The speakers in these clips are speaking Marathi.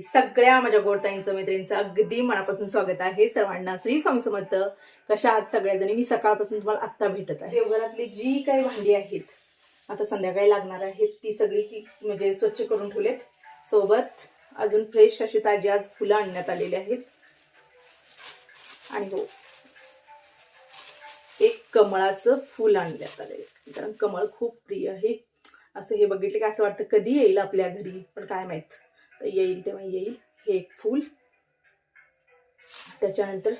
नमस्कार सगळ्या माझ्या गोडताईंचं मैत्रिणींचं अगदी मनापासून स्वागत आहे. सर्वांना श्री स्वामी समर्थ. कशा आहात सगळ्याजणी? मी सकाळपासून तुम्हाला आत्ता भेटत आहे. देवघरातली जी काही भांडी आहेत आता संध्याकाळी लागणार आहेत ती सगळी की म्हणजे स्वच्छ करून ठेवलेत. सोबत अजून फ्रेश अशी ताजी आज फुलं आणण्यात आलेली आहेत. आणि हो एक कमळाचं फुल आणण्यात आलेलं कारण कमळ खूप प्रिय आहे. असं हे बघितलं की असं वाटतं कधी येईल आपल्या घरी पण काय माहीत. तर येईल तेव्हा येईल. हे एक फूल. त्याच्यानंतर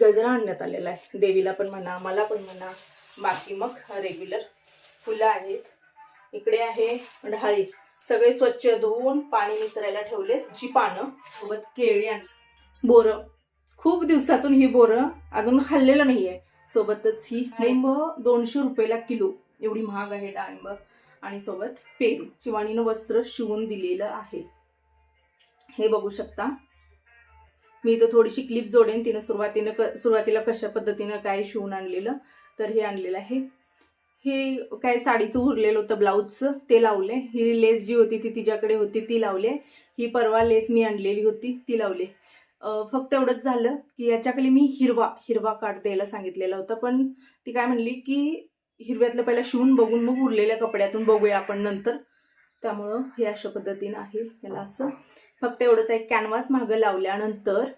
गजरा आणण्यात आलेला आहे. देवीला पण म्हणा मला पण म्हणा. बाकी मग रेग्युलर फुलं आहेत. इकडे आहे ढाळी. सगळे स्वच्छ धुवून पाणी मिसरायला ठेवलेत. जी पानं. सोबत केळी आणि बोरं. खूप दिवसातून ही बोरं अजून खाल्लेलं नाहीये. सोबतच ही डाळिंब दोनशे रुपयाला किलो. एवढी महाग आहे डाळिंब. आणि सोबत पेरू. शिवानीनं वस्त्र शिवून दिलेलं आहे. हे बघू शकता. मी इथं थोडीशी क्लिप जोडेन. तिनं सुरुवातीनं क सुरुवातीला कशा पद्धतीनं काय शिवून आणलेलं तर हे आणलेलं आहे. हे काय साडीचं उरलेलं होतं ब्लाऊजचं ते लावले ही लेस जी होती ती तिच्याकडे होती ती लावले ही परवा लेस मी आणलेली होती ती लावली फक्त एवढंच झालं की याच्याखाली मी हिरवा हिरवा काट द्यायला सांगितलेला होता. पण ती काय म्हणली की हिरव्यातलं पहिला शिवून बघून मग उरलेल्या कपड्यातून बघूया आपण नंतर. त्यामुळं हे अशा पद्धतीनं आहे. याला असं फक्त एवढंच एक कॅनव्हास मागं लावल्यानंतर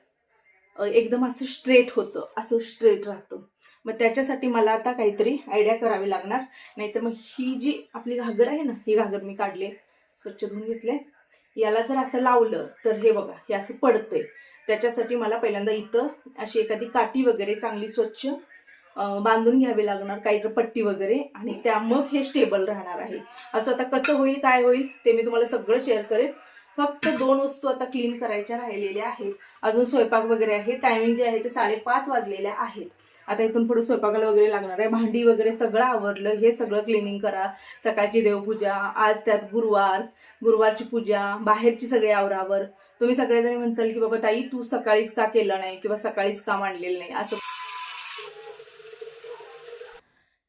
एकदम असं स्ट्रेट होतं असं स्ट्रेट राहतं. मग त्याच्यासाठी मला आता काहीतरी आयडिया करावी लागणार. नाहीतर मग ही जी आपली घागर आहे ना ही घागर मी काढले स्वच्छ धुवून घेतले याला जर असं लावलं तर हे बघा हे असं पडतंय. त्याच्यासाठी मला पहिल्यांदा इथं अशी एखादी काठी वगैरे चांगली स्वच्छ बांधून घ्यावी लागणार काहीतरी पट्टी वगैरे आणि त्या मग हे स्टेबल राहणार आहे. असं आता कसं होईल काय होईल ते मी तुम्हाला सगळं शेअर करेन. फक्त दोन वस्तू आता क्लीन करायच्या राहिलेल्या आहेत. अजून स्वयंपाक वगैरे आहे. टायमिंग जे आहे ते साडेपाच वाजलेल्या आहेत. आता इथून पुढे स्वयंपाकाला वगैरे लागणार आहे. भांडी वगैरे सगळं आवरलं. हे सगळं क्लिनिंग करा. सकाळची देवपूजा आज त्यात गुरुवार गुरुवारची पूजा बाहेरची सगळी आवरावर. तुम्ही सगळेजण म्हणसाल की बाबा ताई तू सकाळीच का केलं नाही? किंवा सकाळीच का मांडलेलं नाही? असं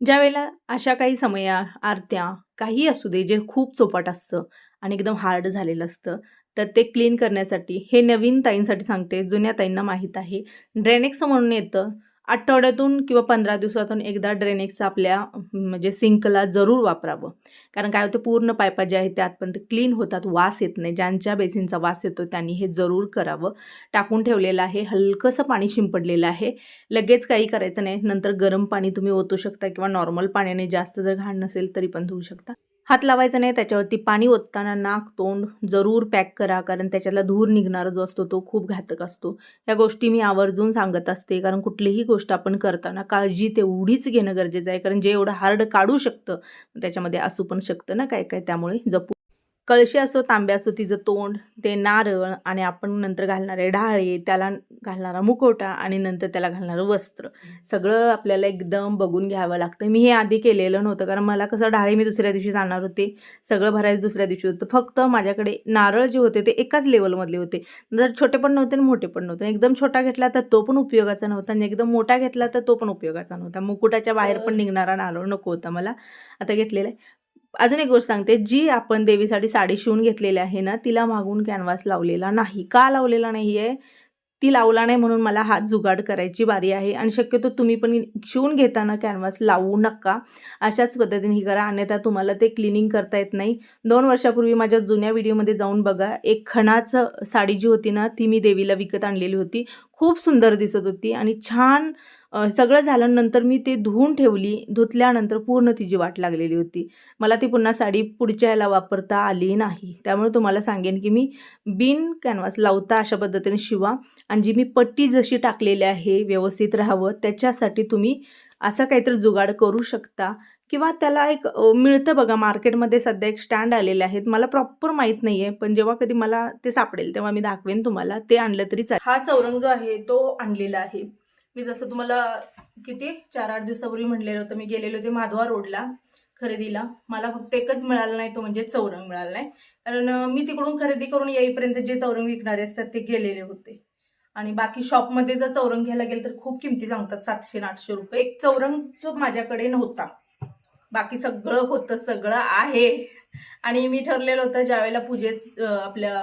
ज्या वेळेला अशा काही समया आरत्या काही असू दे जे खूप चोपाट असतं आणि एकदम हार्ड झालेलं असतं तर ते क्लीन करण्यासाठी हे नवीन ताईंसाठी सांगते जुन्या ताईंना माहीत आहे. ड्रेनेक्स म्हणून येतं. आठवड्यातून किंवा पंधरा दिवसातून एकदा ड्रेनेक्स आपल्या म्हणजे सिंकला जरूर वापरावं. कारण काय होतं पूर्ण पायपा जे आहेत त्या आतपर्यंत क्लीन होतात वास येत नाही. ज्यांच्या बेसिनचा वास येतो त्यांनी हे जरूर करावं. टाकून ठेवलेलं आहे हलकंसं पाणी शिंपडलेलं आहे. लगेच काही करायचं नाही. नंतर गरम पाणी तुम्ही ओतू शकता किंवा नॉर्मल पाण्याने जास्त जर घाण नसेल तरी पण धुवू शकता. हात लावायचा नाही त्याच्यावरती पाणी ओतताना नाक तोंड जरूर पॅक करा कारण त्याच्यातला धूर निघणारा जो असतो तो खूप घातक असतो. या गोष्टी मी आवर्जून सांगत असते कारण कुठलीही गोष्ट आपण करताना काळजी तेवढीच घेणं गरजेचं आहे कारण जे एवढं हार्ड काढू शकतं त्याच्यामध्ये असू पण शकतं ना काय काय त्यामुळे जपू कळशी असो तांब्या असो तिचं तोंड ते नारळ आणि आपण नंतर घालणारे ढाळे त्याला घालणारा मुखवटा आणि नंतर त्याला घालणारं वस्त्र. सगळं आपल्याला एकदम बघून घ्यावं लागतं. मी हे आधी केलेलं नव्हतं कारण मला कसं डाळे मी दुसऱ्या दिवशी जाणार होते. सगळं भरायचं दुसऱ्या दिवशी होतं. फक्त माझ्याकडे नारळ जे होते ते एकाच लेवलमधले होते. जर छोटे पण नव्हते आणि मोठे पण नव्हते. एकदम छोटा घेतला तर तो पण उपयोगाचा नव्हता आणि एकदम मोठा घेतला तर तो पण उपयोगाचा नव्हता. मुकुटाच्या बाहेर पण निघणारा नारळ नको होता मला. आता घेतलेला आहे. अजून एक गोष्ट सांगते जी आपण देवीसाठी साडी शिवून घेतलेली आहे ना तिला मागून कॅनव्हास लावलेला नाही. का लावलेला नाही आहे ती लावला नाही म्हणून मला हात जुगाड करायची बारी आहे आणि शक्यतो तुम्ही पण शिवून घेताना कॅनव्हास लावू नका. अशाच पद्धतीने ही करा अन्यथा तुम्हाला ते क्लिनिंग करता येत नाही. दोन वर्षापूर्वी माझ्या जुन्या व्हिडिओमध्ये जाऊन बघा एक खणाचं साडी जी होती ना ती मी देवीला विकत आणलेली होती. खूप सुंदर दिसत होती आणि छान सगळं झाल्यानंतर मी ते धुवून ठेवली. धुतल्यानंतर पूर्ण तिची वाट लागलेली होती. मला ती पुन्हा साडी पुढच्या ह्याला वापरता आली नाही. त्यामुळे तुम्हाला सांगेन की मी बिन कॅनव्हास लावता अशा पद्धतीने शिवा. आणि जी मी पट्टी जशी टाकलेली आहे व्यवस्थित राहावं त्याच्यासाठी तुम्ही असं काहीतरी जुगाड करू शकता. किंवा त्याला एक मिळतं बघा मार्केटमध्ये सध्या एक स्टँड आलेले आहेत. मला प्रॉपर माहीत नाही आहे पण जेव्हा कधी मला ते सापडेल तेव्हा मी दाखवेन तुम्हाला. ते आणलं तरी चालेल. हा चौरंग जो आहे तो आणलेला आहे. मी जसं तुम्हाला किती चार आठ दिवसापूर्वी म्हटलेलं होतं मी गेलेले होते माधवा रोडला खरेदीला. मला फक्त एकच मिळालं नाही तो म्हणजे चौरंग मिळाला नाही. कारण मी तिकडून खरेदी करून येईपर्यंत जे चौरंग विकणारे असतात ते गेलेले होते. आणि बाकी शॉपमध्ये जर चौरंग घ्यायला गेलं तर खूप किमती सांगतात सातशे आठशे रुपये. एक चौरंग माझ्याकडे नव्हता. बाकी सगळं होतं सगळं आहे. आणि मी ठरलेलं होतं ज्यावेळेला पूजेच आपल्या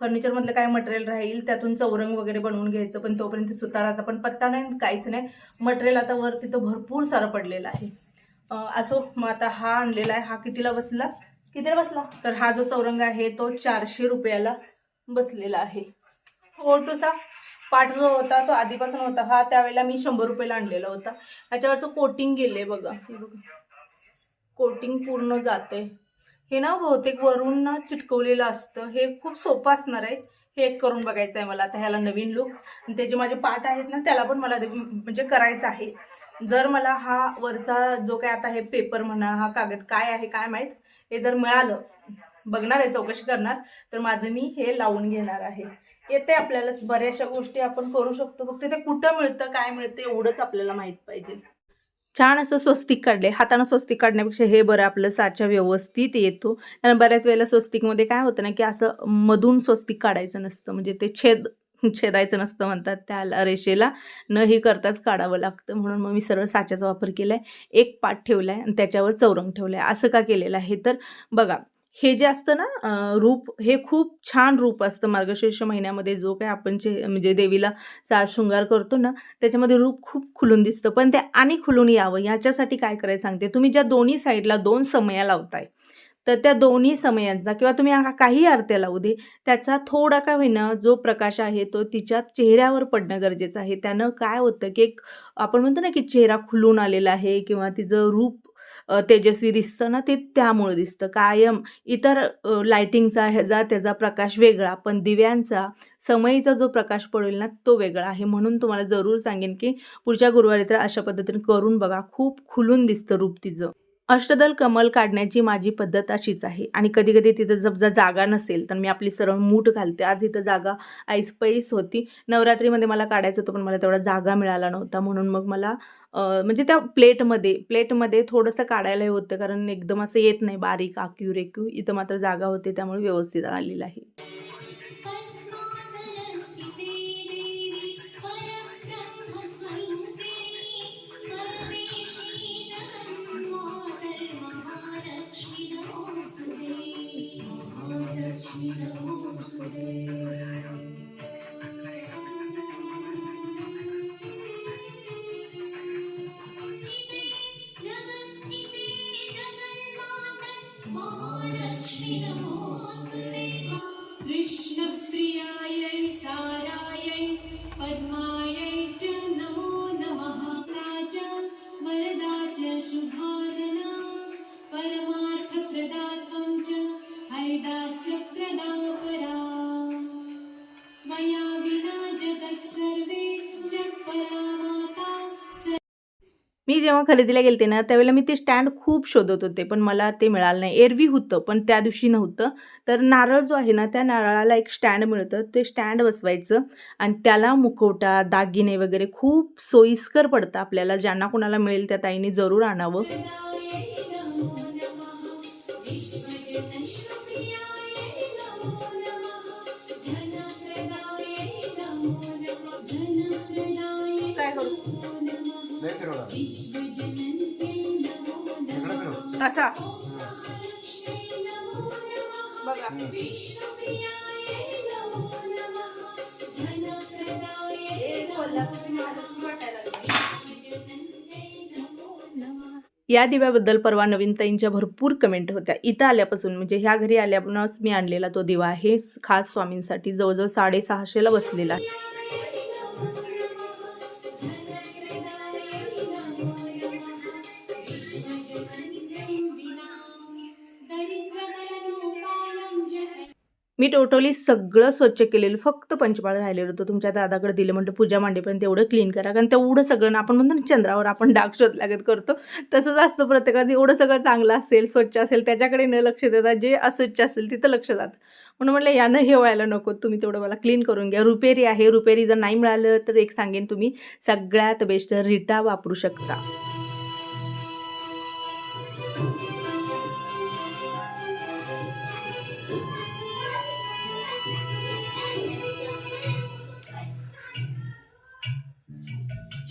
फर्निचरमधलं काय मटेरियल राहील त्यातून चौरंग वगैरे बनवून घ्यायचं पण तोपर्यंत सुताराचा पण पत्ता नाही काहीच नाही. मटेरियल आता वर तिथं भरपूर सारं पडलेलं आहे. असो मग आता हा आणलेला आहे हा कितीला बसला? कितीला बसला? तर हा जो चौरंग आहे तो चारशे रुपयाला बसलेला आहे. ओटूसा पाठ जो होता तो आधीपासून होता. हा त्यावेळेला मी शंभर रुपयाला आणलेला होता. ह्याच्यावरचं कोटिंग गेले बघा. हे बघा. कोटिंग पूर्ण जाते हे ना बहुतेक वरून ना चिटकवलेलं असतं. हे खूप सोपं असणार आहे. हे एक करून बघायचं आहे मला आता ह्याला नवीन लुक आणि ते जे माझे पाठ आहेत ना त्याला पण मला ते म्हणजे करायचं आहे. जर मला हा वरचा जो काय आता हे पेपर म्हणा हा कागद काय आहे काय माहीत हे जर मिळालं बघणार आहे चौकशी करणार तर माझं मी हे लावून घेणार आहे. येते आपल्याला बऱ्याचशा गोष्टी आपण करू शकतो. फक्त ते कुठं मिळतं काय मिळतं एवढंच आपल्याला माहीत पाहिजे. छान असं स्वस्तिक काढले. हातानं स्वस्तिक काढण्यापेक्षा हे बरं आपलं साच्या व्यवस्थित येतो. कारण बऱ्याच वेळेला स्वस्तिकमध्ये काय होतं ना की असं मधून स्वस्तिक काढायचं नसतं. म्हणजे ते छेद छेदायचं नसतं म्हणतात त्या रेषेला. न हे करताच काढावं लागतं. म्हणून मग मी सरळ साच्याचा वापर केला आहे एक पाठ ठेवला आहे आणि त्याच्यावर चौरंग ठेवलं आहे असं का केलेलं आहे? तर बघा हे जे असतं ना रूप हे खूप छान रूप असतं. मार्गशीर्ष महिन्यामध्ये जो काय आपण जे म्हणजे देवीला साज शृंगार करतो ना त्याच्यामध्ये रूप खूप खुलून दिसतं. पण ते आणि खुलून यावं याच्यासाठी काय करायचं सांगते? तुम्ही ज्या दोन्ही साईडला दोन समया लावताय तर त्या दोन्ही समयांचा किंवा तुम्ही काही आरत्या लावू दे त्याचा थोडा का होईना जो प्रकाश आहे तो तिच्या चेहऱ्यावर पडणं गरजेचं आहे. त्यानं काय होतं की एक आपण म्हणतो ना की चेहरा खुलून आलेला आहे किंवा तिचं रूप तेजस्वी दिसतं ना ते त्यामुळे दिसतं. कायम इतर लायटिंगचा ह्याचा त्याचा प्रकाश वेगळा पण दिव्यांचा समयीचा जो प्रकाश पडेल ना तो वेगळा आहे. म्हणून तुम्हाला जरूर सांगेन की पुढच्या गुरुवारी तर अशा पद्धतीने करून बघा खूप खुलून दिसतं रूप तिचं. अष्टदल कमल काढण्याची माझी पद्धत अशीच आहे. आणि कधी कधी तिथं जर जर जागा नसेल तर मी आपली सरळ मूठ घालते. आज इथं जागा ऐसपैस होती. नवरात्रीमध्ये मला काढायचं होतं पण मला तेवढा जागा मिळाला नव्हता. म्हणून मग मला म्हणजे त्या प्लेटमध्ये प्लेटमध्ये थोडंसं काढायला होतं कारण एकदम असं येत नाही बारीक आक्यू रेक्यू इथं मात्र जागा होते त्यामुळे व्यवस्थित आलेलं आहे. my admire. जेव्हा खरेदीला गेलते ना त्यावेळेला मी ते स्टँड खूप शोधत होते पण मला ते मिळालं नाही. एरवी होतं पण त्या दिवशी नव्हतं. तर नारळ जो आहे ना त्या नारळाला एक स्टँड मिळतं. ते स्टँड बसवायचं आणि त्याला मुखवटा दागिने वगैरे खूप सोयीस्कर पडतं आपल्याला. ज्यांना कोणाला मिळेल त्या ताईने जरूर आणावं. प्रदायै नमो नमो या दिव्याबद्दल परवा नवीन ताईंच्या भरपूर कमेंट होत्या. इथं आल्यापासून म्हणजे ह्या घरी आल्यापासूनच मी आणलेला तो दिवा आहे. खास स्वामींसाठी जवळजवळ साडेसहाशेला बसलेला आहे. मी टोटली सगळं स्वच्छ केलेलं फक्त पंचपाळ राहिलेलं होतं. तुमच्या दादाकडे दिलं म्हणतं पूजा मांडेपर्यंत तेवढं क्लीन करा. कारण तेवढं सगळं ना आपण म्हणतो ना चंद्रावर आपण डाग शोध लागत करतो. तसंच असतं प्रत्येकाचं एवढं सगळं चांगलं असेल स्वच्छ असेल त्याच्याकडे न लक्ष देता जे अस्वच्छ असेल तिथं लक्ष जातं. म्हणून म्हटलं यानं हे व्हायला नको तुम्ही तेवढं मला क्लीन करून घ्या. रुपेरी आहे रुपेरी जर नाही मिळालं तर एक सांगेन तुम्ही सगळ्यात बेस्ट रिटा वापरू शकता.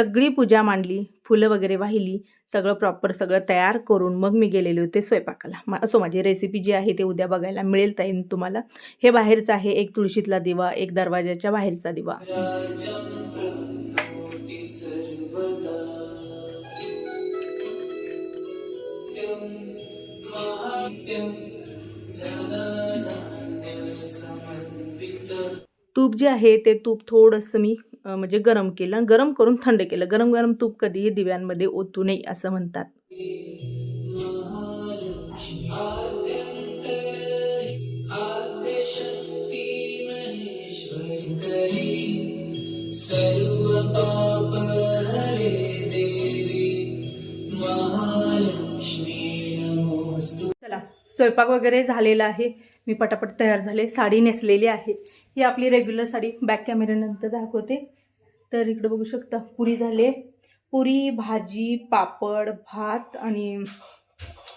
सगळी पूजा मांडली फुलं वगैरे वाहिली सगळं प्रॉपर सगळं तयार करून मग मी गेलेले होते स्वयंपाकाला. मा असो माझी रेसिपी जी आहे ते उद्या बघायला मिळेल ताईन तुम्हाला. हे बाहेरचं आहे एक तुळशीतला दिवा एक दरवाजाच्या बाहेरचा दिवा. तूप जे आहे ते तूप थोडंसं मी म्हणजे गरम केलं गरम करून थंड केलं. गरम गरम तूप कधीही दिव्यांमध्ये ओतू नये असं म्हणतात. चला स्वयंपाक वगैरे झालेला आहे. मी पटापट तयार झाले. साडी नेसलेली आहे. ही आपली रेग्युलर साडी बॅक कॅमेऱ्यानंतर दाखवते. तर इकडे बघू शकता पुरी झाले पुरी भाजी पापड भात आणि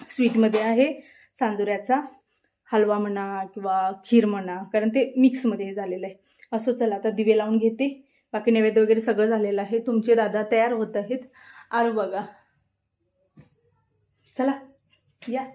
स्वीटमध्ये आहे सांजुऱ्याचा. हलवा म्हणा किंवा खीर म्हणा कारण ते मिक्समध्ये झालेलं आहे. असं चला आता दिवे लावून घेते. बाकी नैवेद्य वगैरे सगळं झालेलं आहे. तुमचे दादा तयार होत आहेत. आर बघा. चला या.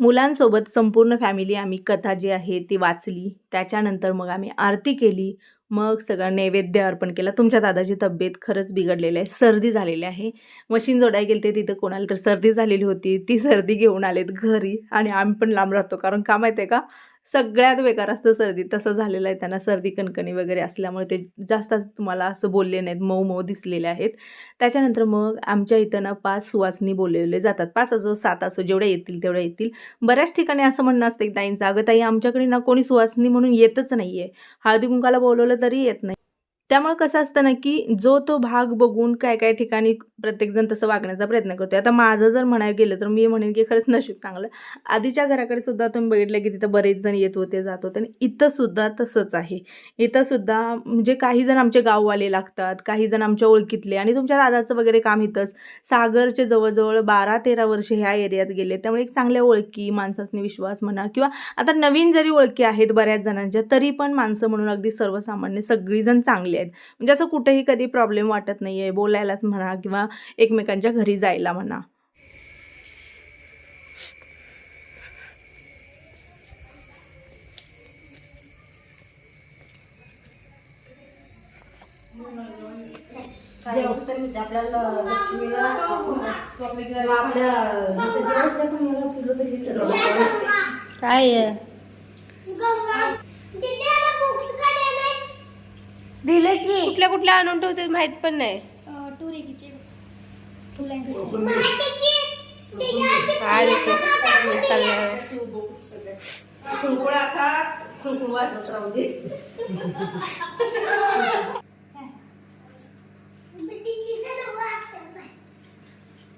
मुलांसोबत संपूर्ण फॅमिली आम्ही कथा जी आहे ती वाचली. त्याच्यानंतर मग आम्ही आरती केली. मग सगळं नैवेद्य अर्पण केलं. तुमच्या दादाची तब्येत खरंच बिघडलेली आहे. सर्दी झालेली आहे. मशीन जोडाय गेले ते तिथं कोणाला तर सर्दी झालेली होती. ती सर्दी घेऊन आलेत घरी आणि आम्ही पण लांब राहतो. कारण का माहिती आहे का? सगळ्यात बेकार असतं सर्दी. तसं झालेलं आहे त्यांना सर्दी कणकणी वगैरे असल्यामुळे ते जास्त तुम्हाला असं बोलले नाहीत मऊ मऊ दिसलेले आहेत. त्याच्यानंतर मग आमच्या इथं ना पाच सुवासनी बोलवले जातात. पाच असो सात असो जेवढ्या येतील तेवढ्या येतील. बऱ्याच ठिकाणी असं म्हणणं असतं की ताईंचं अगं ताई आमच्याकडे ना कोणी सुवासनी म्हणून येतच नाही आहे हळदी कुंकाला बोलवलं तरी येत नाही. त्यामुळे कसं असतं ना की जो तो भाग बघून काय काय ठिकाणी प्रत्येकजण तसं वागण्याचा प्रयत्न करतो आता माझं जर म्हणायला गेलं तर मी म्हणेन की खरंच नशीब चांगलं. आधीच्या घराकडे सुद्धा तुम्ही बघितलं की तिथं बरेच जण येत होते जात होते. आणि इथं सुद्धा तसंच आहे. इथं सुद्धा म्हणजे काही जण आमचे गाववाले लागतात काही जण आमच्या ओळखीतले आणि तुमच्या दादाचं वगैरे काम इथंच. सागरचे जवळजवळ बारा तेरा वर्ष ह्या एरियात गेले. त्यामुळे एक चांगल्या ओळखी माणसासनी विश्वास म्हणा किंवा आता नवीन जरी ओळखी आहेत बऱ्याच जणांच्या तरी पण माणसं म्हणून अगदी सर्वसामान्य सगळीजण चांगली आहेत. म्हणजे असं कुठेही कधी प्रॉब्लेम वाटत नाही आहे बोलायलाच म्हणा किंवा एकमेकांच्या घरी जायला म्हणा. काय दिलं की. कुठल्या कुठल्या आणून ठेवते माहीत पण नाही. काय देते? चाललंय. खुळखुळ असाच खुळखुळ वाजत राहू दे.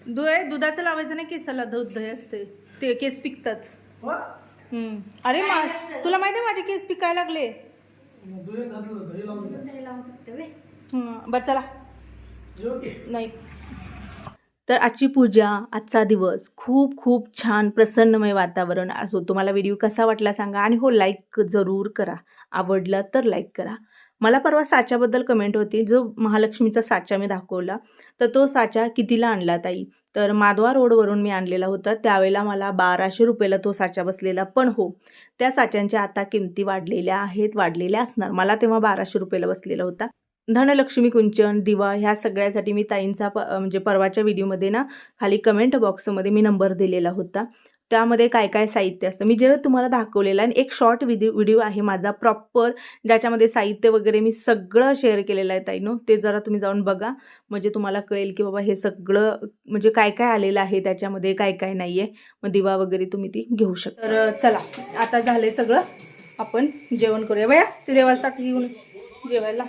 दूध दुधाचं लावायचं नाही केसाला दूध दही असते. ते केस पिकतात. हम्म. अरे तुला माहिती आहे माझे केस पिकायला लागले? बरं चला. नाही. तर आजची पूजा आजचा दिवस खूप खूप छान प्रसन्नमय वातावरण असो. तुम्हाला व्हिडिओ कसा वाटला सांगा आणि हो लाईक जरूर करा. आवडला तर लाईक करा. मला परवा साच्याबद्दल कमेंट होती. जो महालक्ष्मीचा साचा मी दाखवला तर तो साचा कितीला आणला ताई? तर माधवा रोडवरून मी आणलेला होता. त्यावेळेला मला बाराशे रुपयाला तो साचा बसलेला. पण हो त्या साच्यांच्या आता किमती वाढलेल्या आहेत वाढलेल्या असणार. मला तेव्हा बाराशे रुपयाला बसलेला होता. धनलक्ष्मी कुंचन दिवा ह्या सगळ्यासाठी मी ताईंचा प म्हणजे परवाच्या व्हिडिओमध्ये ना खाली कमेंट बॉक्समध्ये मी नंबर दिलेला होता. त्यामध्ये काय काय साहित्य असतं? मी जेव्हा तुम्हाला दाखवलेलं आणि एक शॉर्ट व्हिडिओ व्हिडिओ आहे माझा प्रॉपर ज्याच्यामध्ये साहित्य वगैरे मी सगळं शेअर केलेलं आहे ताईनो. ते जरा तुम्ही जाऊन बघा. म्हणजे तुम्हाला कळेल की बाबा हे सगळं म्हणजे काय काय आलेलं आहे त्याच्यामध्ये काय काय नाही आहे मग दिवा वगैरे तुम्ही ती घेऊ शकता. तर चला आता झालं सगळं. आपण जेवण करूया. बया ते देवाला ताट घेऊन जेवायला.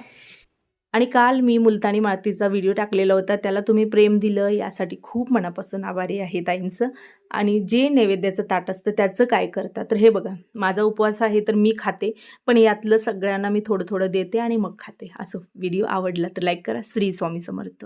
आणि काल मी मुलतानी मातीचा व्हिडिओ टाकलेला होता त्याला तुम्ही प्रेम दिलं यासाठी खूप मनापासून आभारी आहे ताईंचं. आणि जे नैवेद्याचं ताट असतं त्याचं काय करतात तर हे बघा माझा उपवास आहे तर मी खाते पण यातलं सगळ्यांना मी थोडं थोडं देते आणि मग खाते. असं व्हिडिओ आवडला तर लाईक करा. श्री स्वामी समर्थ.